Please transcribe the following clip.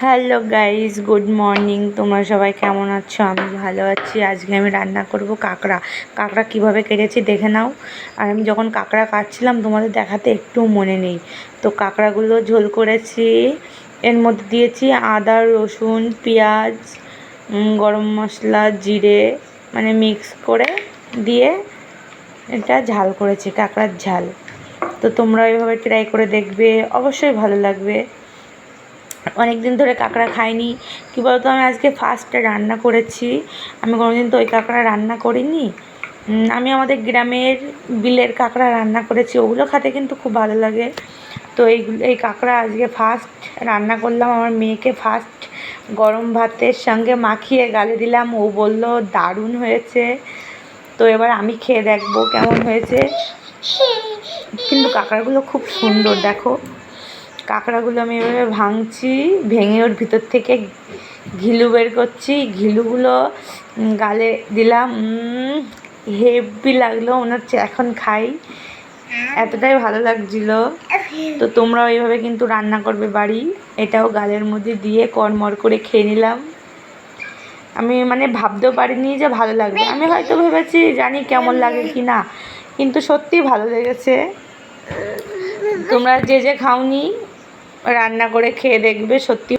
Hello guys, good morning. তোমরা সবাই কেমন আছো? আমি ভালো আছি। আজকে আমি রান্না করব কাঁকড়া। কাঁকড়া কীভাবে কেটেছি দেখে নাও। আর আমি যখন কাঁকড়া কাটছিলাম, তোমাদের দেখাতে একটু মনে নেই। তো কাঁকড়াগুলো ঝোল করেছি। এর মধ্যে দিয়েছি আদা, রসুন, পেঁয়াজ গরম মশলা, জিরে মানে মিক্স করে দিয়ে এটা ঝাল করেছি, কাঁকড়ার ঝাল। তো তোমরা এভাবে ট্রাই করে দেখবে। অবশ্যই ভালো লাগবে। অনেক দিন ধরে কাঁকড়া খাইনি। কী বলতো, আমি আজকে ফার্স্ট রান্না করেছি। আমি কোনোদিন তো ওই কাঁকড়া রান্না করিনি। আমি আমাদের গ্রামের বিলের কাঁকড়া রান্না করেছি। ওগুলো খেতে কিন্তু খুব ভালো লাগে। তো এইগুলো এই কাঁকড়া আজকে ফার্স্ট রান্না করলাম। আমার মেয়েকে ফার্স্ট গরম ভাতের সঙ্গে মাখিয়ে গালে দিলাম। ও বলল, দারুণ হয়েছে। তো এবার আমি খেয়ে দেখব কেমন হয়েছে। কিন্তু কাঁকড়াগুলো খুব সুন্দর, দেখো। কাঁকড়াগুলো আমি এভাবে ভাঙছি, ভেঙে ওর ভিতর থেকে ঘিলু বের করছি। ঘিলুগুলো গালে দিলাম হেভি লাগল, মনে হচ্ছে এখন খাই। এতটাই ভালো লাগছিল। তো তোমরাও এইভাবে কিন্তু রান্না করবে বাড়ি। এটাও গালের মধ্যে দিয়ে কড়মড় করে খেয়ে নিলাম। আমি মানে ভাবতেও পারিনি যে ভালো লাগবে। আমি হয়তো ভেবেছি জানি কেমন লাগে কি না, কিন্তু সত্যি ভালো লেগেছে। তোমরা যে যে খাওনি রান্না করে খেয়ে দেখবে সত্যি